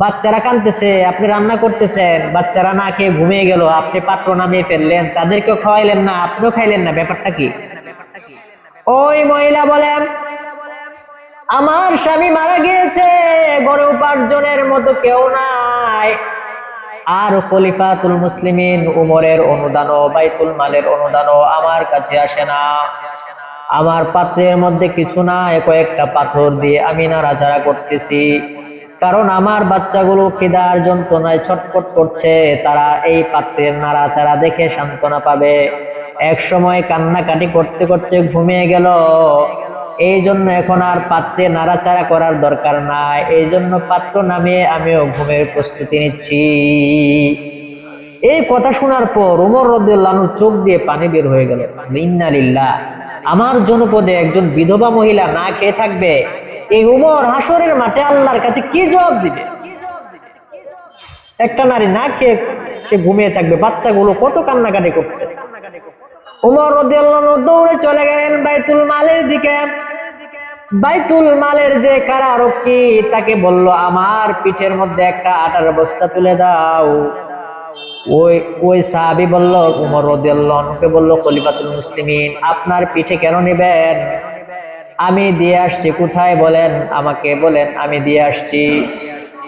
বাচ্চারা কাঁদতেছে, আপনি রান্না করতেছেন, বাচ্চারা না খেয়ে ঘুমিয়ে গেল, আপনি পাত্র নামিয়ে ফেললেন, তাদেরকেও খাওয়াইলেন না, আপনিও খাইলেন না, ব্যাপারটা কি? ওই মহিলা বলেন, আমার স্বামী মারা গিয়েছে গড়ে উপার্জনের মতো কেউ নাই। আর খলিফাতুল মুসলিমিন উমরের অনুদানও, বাইতুল মালের অনুদানও আমার কাছে আসে না। আমার পাত্রের মধ্যে কিছু নাই, কয়েকটা পাথর দিয়ে আমি নাড়াচাড়া করতেছি। কারণ আমার বাচ্চাগুলো খিদার যন্ত্রণায় ছটফট করছে, তারা এই পাত্রের নাড়াচাড়া দেখে সান্ত্বনা পাবে। এক সময় কান্নাকাটি করতে করতে ঘুমিয়ে গেল। এই জন্য এখন আর পাত্রে নাড়াচাড়া করার দরকার নাই। এই জন্য পাত্র নামিয়ে আমিও ঘুমের প্রস্তুতি নিচ্ছি। এই কথা শোনার পর উমর রদুল্লাহর চোখ দিয়ে পানি বের হয়ে গেল। আমার জনপদে একজন বিধবা মহিলা না খেয়ে থাকবে। এই উমর হাসরের মাঠে আল্লাহর কাছে কি জবাব দিবে? একটা নারী না খেয়ে সে ঘুমিয়ে থাকবে, বাচ্চাগুলো কত কান্নাকাটি করছে। উমর দৌড়ে চলে গেলেন বাইতুল মালের দিকে। বাইতুল মালের যে কারারক্ষী তাকে বলল, আমার পিঠের মধ্যে একটা আটার বস্তা তুলে দাও। ওই ওই সাহাবি বলল, উমর রদিয়াল্লাহকে বলল, খলিফাতুল মুসলিমিন, আপনার পিঠে কেন নেবেন? আমি দিয়ে আসছি। কোথায় বলেন? আমাকে বলেন, আমি দিয়ে আসছি।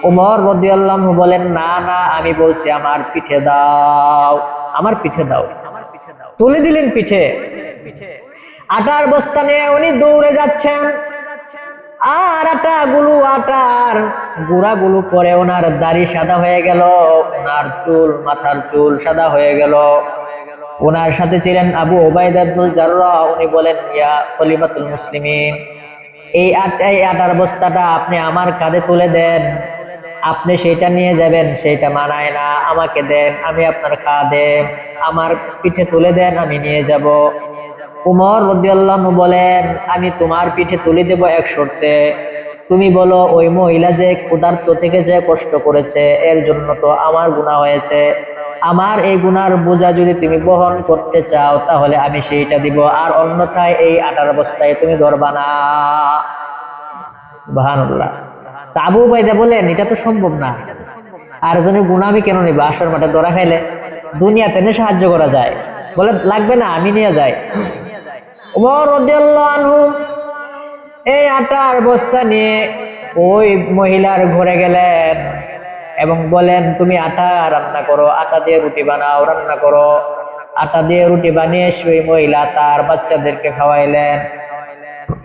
উমর রদিয়াল্লাহ বলেন, না না, আমি বলছি, আমার পিঠে দাও। আমার পিঠে দাও। তুলে দিলেন পিঠে। আটার বস্তা নিয়ে উনি দৌড়ে যাচ্ছেন। আর আটা গুলো, আটার গুড়া গুলো পরে ওনার দাড়ি সাদা হয়ে গেল, ওনার চুল, মাথার চুল সাদা হয়ে গেল। ওনার সাথে ছিলেন আবু ওবায়দ আব্দুল জাররা, উনি বলেন, ইয়া খলিফাতুল মুসলিমিন, এই আট- এই আটার বস্তাটা আপনি আমার কাঁধে তুলে দেন। আপনি সেটা নিয়ে যাবেন, সেটা মানায় না। আমাকে দেন, আমি আপনার কাঁধে। আমার পিঠে তুলে দেন, আমি নিয়ে যাব। উমর রদিয়াল্লাহ বলেন, আমি তোমার পিঠে তুলে দেব এক শর্তে। তুমি বলো, ওই মহিলা যে ক্ষুধার্ত থেকে যে কষ্ট করেছে, এর জন্য তো আমার গুণা হয়েছে। আমার এই গুনার বোঝা যদি তুমি বহন করতে চাও, তাহলে আমি সেইটা দিব। আর অন্যথায় এই আটার অবস্থায় তুমি ধরবা না। সুবহানাল্লাহ। তা আবু বাইদা বলেন, এটা তো সম্ভব না। আর জনের গুণা আমি কেন নিব? আসর মাঠে ধরা খাইলে দুনিয়াতে এনে সাহায্য করা যায়। বলে, লাগবে না, আমি নিয়ে যাই। এই আটার বস্তা নিয়ে ওই মহিলার ঘরে গেলেন এবং বলেন, তুমি আটা রান্না করো, আটা দিয়ে রুটি বানাও, রান্না করো। আটা দিয়ে রুটি বানিয়ে সেই মহিলা তার বাচ্চাদেরকে খাওয়াইলেন।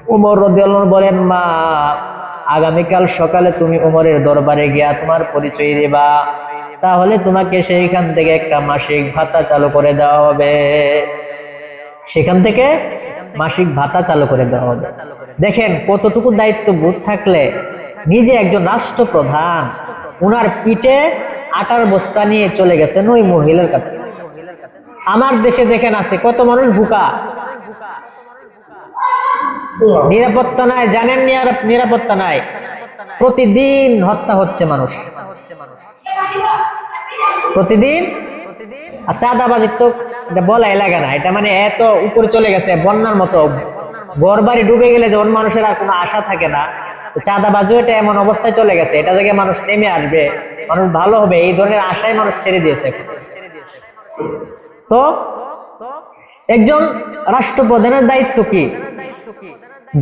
উমর রদিয়াল্লাহু বলেন, মা, আগামীকাল সকালে তুমি উমরের দরবারে গিয়া তোমার পরিচয় দিবা। তাহলে তোমাকে সেইখান থেকে একটা মাসিক ভাতা চালু করে দেওয়া হবে। সেখান থেকে মাসিক ভাতা চালু করে দেওয়া হবে। দেখেন কতটুকু দায়িত্ব বোধ থাকলে নিজে একজন রাষ্ট্রপ্রধান, উনার পিঠে আটার বস্তা নিয়ে চলে গেছেন ওই মহিলার কাছে। আমার দেশে দেখেন আছে কত মানুষ ভুকা নিরাপত্তা নাই, জানেন নিরা- নিরাপত্তা নাই? প্রতিদিন হত্যা হচ্ছে মানুষ। প্রতিদিন? আর চাঁদাবাজির তো বলাই লাগে না, এটা মানে এত উপরে চলে গেছে, বন্যার মতো ঘর বাড়ি ডুবে গেলে যখন মানুষের আর কোনো আশা থাকে না, তো চাঁদাবাজিও এটা এমন অবস্থায় চলে গেছে, এটা থেকে মানুষ নেমে আসবে, মানুষ ভালো হবে, এই ধরনের আশায় মানুষ ছেড়ে দিয়েছে তো একজন রাষ্ট্রপ্রধানের দায়িত্ব কি?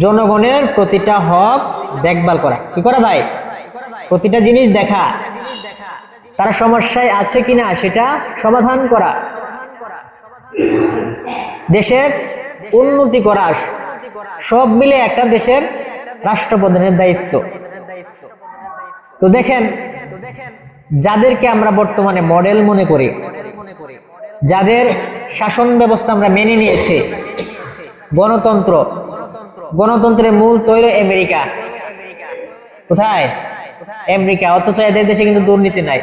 জনগণের প্রতিটা হক দেখভাল করা। কি করা ভাই? প্রতিটা জিনিস দেখা। তারা সমস্যায় আছে কিনা সেটা সমাধান করা। দেশের উন্নতি করা। সব মিলে একটা দেশের রাষ্ট্রপ্রধানের দায়িত্ব। তো দেখেন, যাদেরকে আমরা বর্তমানে মডেল মনে করি, যাদের শাসন ব্যবস্থা আমরা মেনে নিয়েছি, গণতন্ত্র, গণতন্ত্রের মূল তৈরি আমেরিকা। কোথায়? আমেরিকা। অথচ এদের দেশে কিন্তু দুর্নীতি নাই।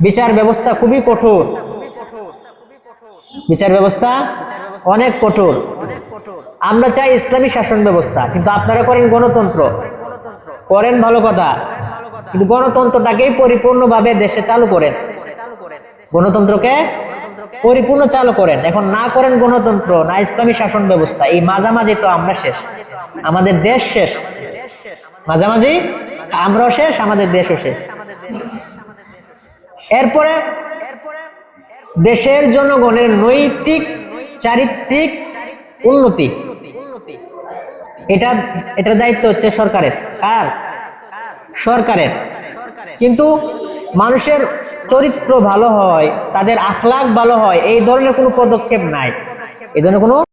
বিচার ব্যবস্থা খুবই কঠোর। বিচার ব্যবস্থা অনেক কঠোর। আমরা চাই ইসলামী শাসন ব্যবস্থা, কিন্তু আপনারা করেন গণতন্ত্র। করেন ভালো কথা, কিন্তু গণতন্ত্রটাকেই পরিপূর্ণভাবে দেশে চালু করেন। গণতন্ত্রকে পরিপূর্ণ চালু করেন। এখন না করেন গণতন্ত্র, না ইসলামী শাসন ব্যবস্থা, এই মাঝামাঝি তো আমরা শেষ। আমাদের দেশ শেষ। মাঝামাঝি আমরাও শেষ, আমাদের দেশও শেষ। এরপরে দেশের জনগণের নৈতিক, চারিত্রিক উন্নতি। এটা এটার দায়িত্ব হচ্ছে সরকারের। কার? সরকারের। কিন্তু মানুষের চরিত্র ভালো হয়, তাদের আখলাখ ভালো হয়, এই ধরনের কোনো পদক্ষেপ নাই। এই ধরনের কোনো